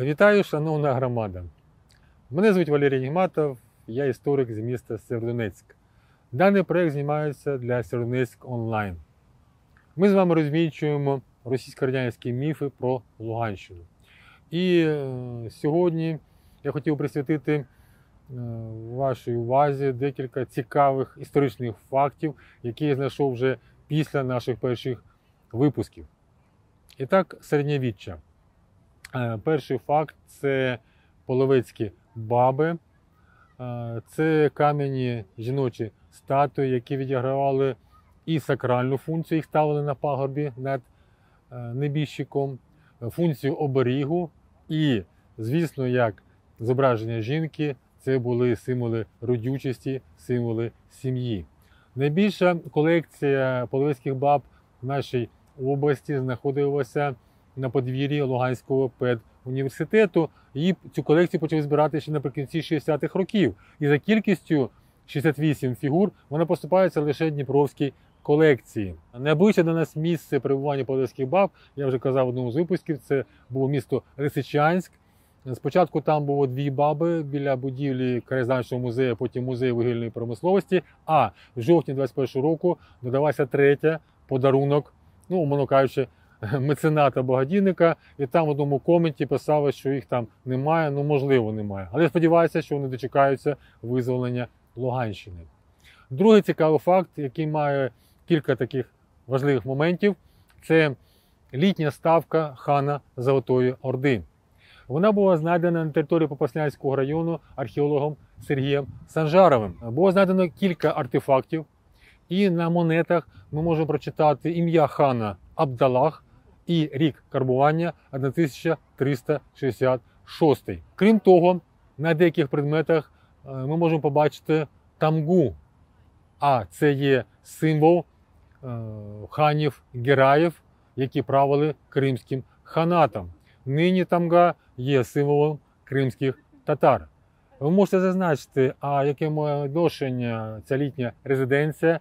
Вітаю, шановна громада. Мене звуть Валерій Нігматов, я історик з міста Сєвєродонецьк. Даний проєкт знімається для Сєвєродонецьк онлайн. Ми з вами розвінчуємо російсько-радянські міфи про Луганщину. І е, сьогодні я хотів присвятити е, вашій увазі декілька цікавих історичних фактів, які я знайшов вже після наших перших випусків. І так, середньовіччя. Е, Перший факт це половецькі баби. Е, Це кам'яні жіночі статуї, які відігравали і сакральну функцію, їх ставили на пагорбі над е, небіжчиком, функцію оберігу. І, звісно, як зображення жінки, це були символи родючості, символи сім'ї. Найбільша колекція половецьких баб в нашій області знаходилася на подвір'ї Луганського педуніверситету. Її цю колекцію почали збирати ще наприкінці 60-х років. І за кількістю 68 фігур вона поступається лише Дніпровській колекції. Найближче до нас місце перебування половецьких баб, я вже казав в одному з випусків, це було місто Лисичанськ. Спочатку там було дві баби біля будівлі краєзнавчого музею, потім музею вугільної промисловості. А в жовтні 21 року додалася третя подарунок, ну, умовно кажучи, мецената благодійника, і там в одному коменті писали, що їх там немає. Ну, можливо, немає. Але сподіваюся, що вони дочекаються визволення Луганщини. Другий цікавий факт, який має кілька таких важливих моментів, це літня ставка хана Золотої Орди. Вона була знайдена на території Попаснянського району археологом Сергієм Санжаровим. Було знайдено кілька артефактів, і на монетах ми можемо прочитати ім'я хана Абдалах і рік карбування 1366. Крім того, на деяких предметах е, ми можемо побачити тамгу, а це є символ е, ханів Гераїв, які правили Кримським ханатом. Нині тамга є символом кримських татар. Ви можете зазначити, а яке має відношення ця літня резиденція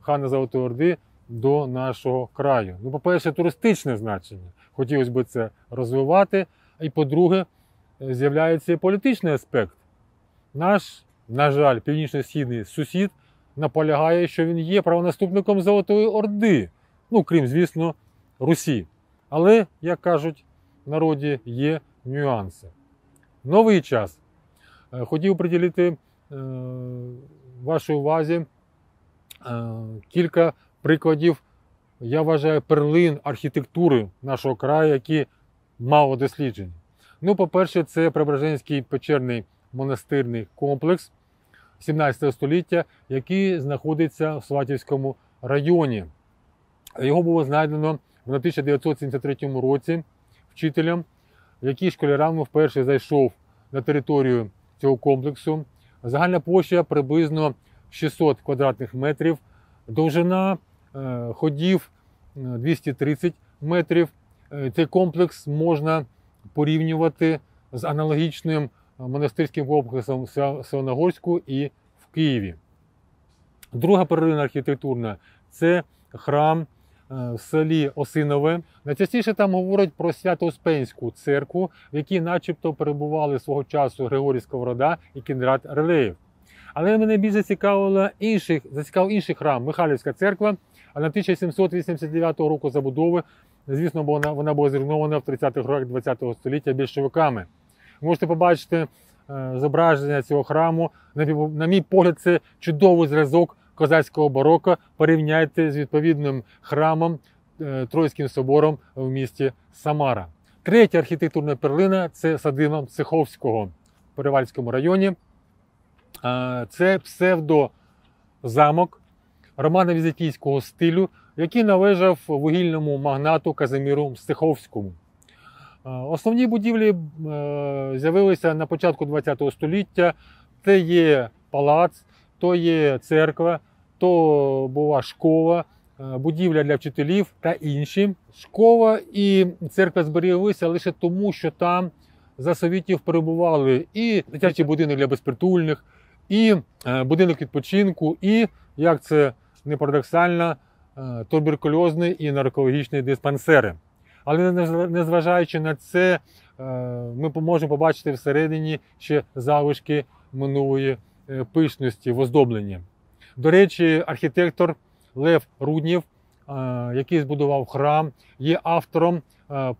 хана Золотої Орди до нашого краю. Ну, по-перше, туристичне значення. Хотілося б це розвивати. І по-друге, з'являється і політичний аспект. Наш, на жаль, північно-східний сусід наполягає, що він є правонаступником Золотої Орди. Ну, крім, звісно, Русі. Але, як кажуть, в народі є нюанси. Новий час. Е, Хотів приділити е, вашій увазі е, кілька прикладів, я вважаю, перлин архітектури нашого краю, які мало досліджені. Ну, по-перше, це Преображенський печерний монастирний комплекс 17 століття, який знаходиться в Сватівському районі. Його було знайдено в 1973 році вчителем, який школярами вперше зайшов на територію цього комплексу. Загальна площа приблизно 600 квадратних метрів, довжина ходів е, 230 метрів. Е, Цей комплекс можна порівнювати з аналогічним монастирським комплексом в Савногорську і в Києві. Друга перлина архітектурна це храм е, в селі Осинове. Найчастіше там говорять про Свято-Успенську церкву, в якій начебто перебували свого часу Григорій Сковорода і Кіндрат Релеєв. Але мене більше цікавило інших, зацікавив інший храм Михайлівська церква, а на 1789 року забудови. Звісно, вона, вона була зруйнована в 30-х роках ХХ століття більшовиками. Ви можете побачити е, зображення цього храму. На, мій- погляд, це чудовий зразок козацького бароко. Порівняйте з відповідним храмом е, Троїцьким собором в місті Самара. Третя архітектурна перлина це садиба Цеховського в Перевальському районі. Це псевдозамок романо-візитійського стилю, який належав вугільному магнату Казиміру Мстиховському. Е, Основні будівлі е, з'явилися на початку ХХ століття. Це є палац, то є церква, то була школа, е, будівля для вчителів та інші. Школа і церква зберіглися лише тому, що там за совітів перебували і дитячий будинок для безпритульних, і е, будинок відпочинку, і, як це не парадоксально, е, туберкульозний і наркологічний диспансери. Але незважаючи на це, е, ми можемо побачити всередині ще залишки минулої пишності в оздобленні. До речі, архітектор Лев Руднів, який збудував храм, є автором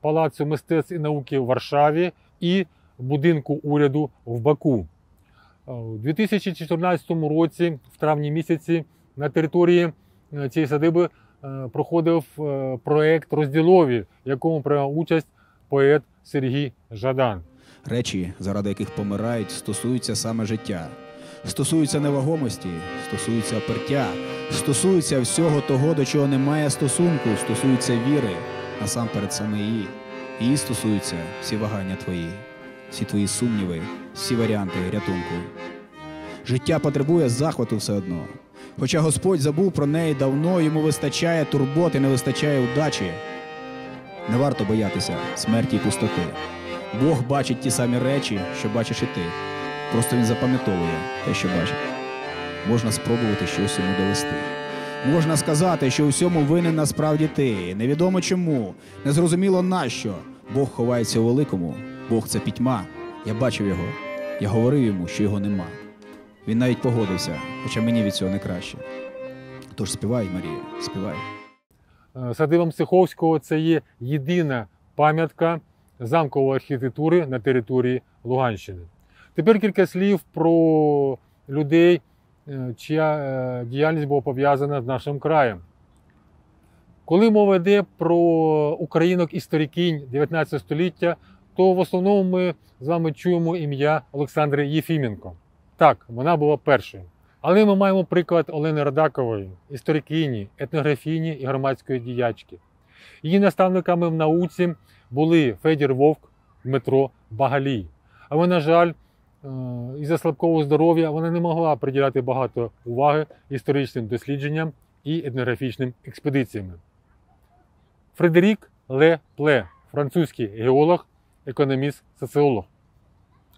Палацу мистецтв і науки в Варшаві і будинку уряду в Баку. У 2014 році, в травні місяці, на території е, цієї садиби е, проходив е, проект розділові, в якому приймав участь поет Сергій Жадан. Речі, заради яких помирають, стосуються саме життя, стосуються невагомості, стосуються опертя, стосуються всього того, до чого немає стосунку, стосуються віри, насамперед саме її. Її стосуються всі вагання твої, всі твої сумніви, всі варіанти рятунку. Життя потребує захвату все одно. Хоча Господь забув про неї давно, йому вистачає турботи, не вистачає удачі. Не варто боятися смерті і пустоти. Бог бачить ті самі речі, що бачиш і ти. Просто він запам'ятовує те, що бачить. Можна спробувати щось йому довести. Можна сказати, що у всьому винен насправді ти. Невідомо чому, незрозуміло нащо. Бог ховається у великому, Бог це пітьма. Я бачив його. Я говорив йому, що його нема. Він навіть погодився, хоча мені від цього не краще. Тож співай, Марія, співай. Е, Садиба Мсиховського це є єдина пам'ятка замкової архітектури на території Луганщини. Тепер кілька слів про людей, е, чия е, діяльність була пов'язана з нашим краєм. Коли мова йде про українок історикінь 19 століття, то в основному ми з вами чуємо ім'я Олександри Єфіменко. Так, вона була першою. Але ми маємо приклад Олени Радакової, історикині, етнографіні і громадської діячки. Її наставниками в науці були Федір Вовк, Дмитро Багалій. Але, на жаль, е, із-за слабкого здоров'я вона не могла приділяти багато уваги історичним дослідженням і етнографічним експедиціям. Фредерік Ле Пле, французький геолог, економіст, соціолог.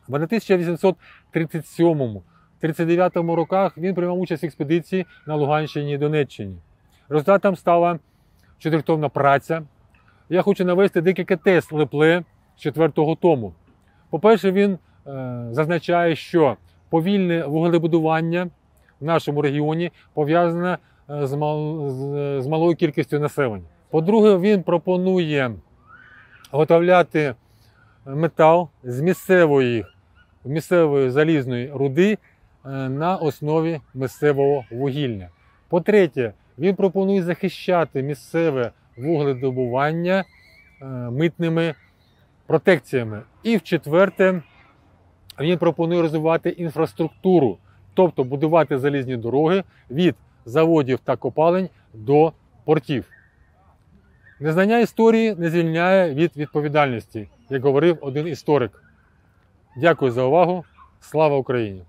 В 1837-39 роках він приймав участь в експедиції на Луганщині і Донеччині. Результатом стала чотиритомна праця. Я хочу навести декілька тез Лепле з четвертого тому. По-перше, він е, зазначає, що повільне вуглебудування в нашому регіоні пов'язане е, з, мал, з, з малою кількістю населення. По-друге, він пропонує готовляти метал з місцевої, місцевої залізної руди е, на основі місцевого вугілля. По-третє, він пропонує захищати місцеве вугледобування е, митними протекціями. І в-четверте, він пропонує розвивати інфраструктуру, тобто будувати залізні дороги від заводів та копалень до портів. Незнання історії не звільняє від відповідальності, як говорив один історик. Дякую за увагу. Слава Україні!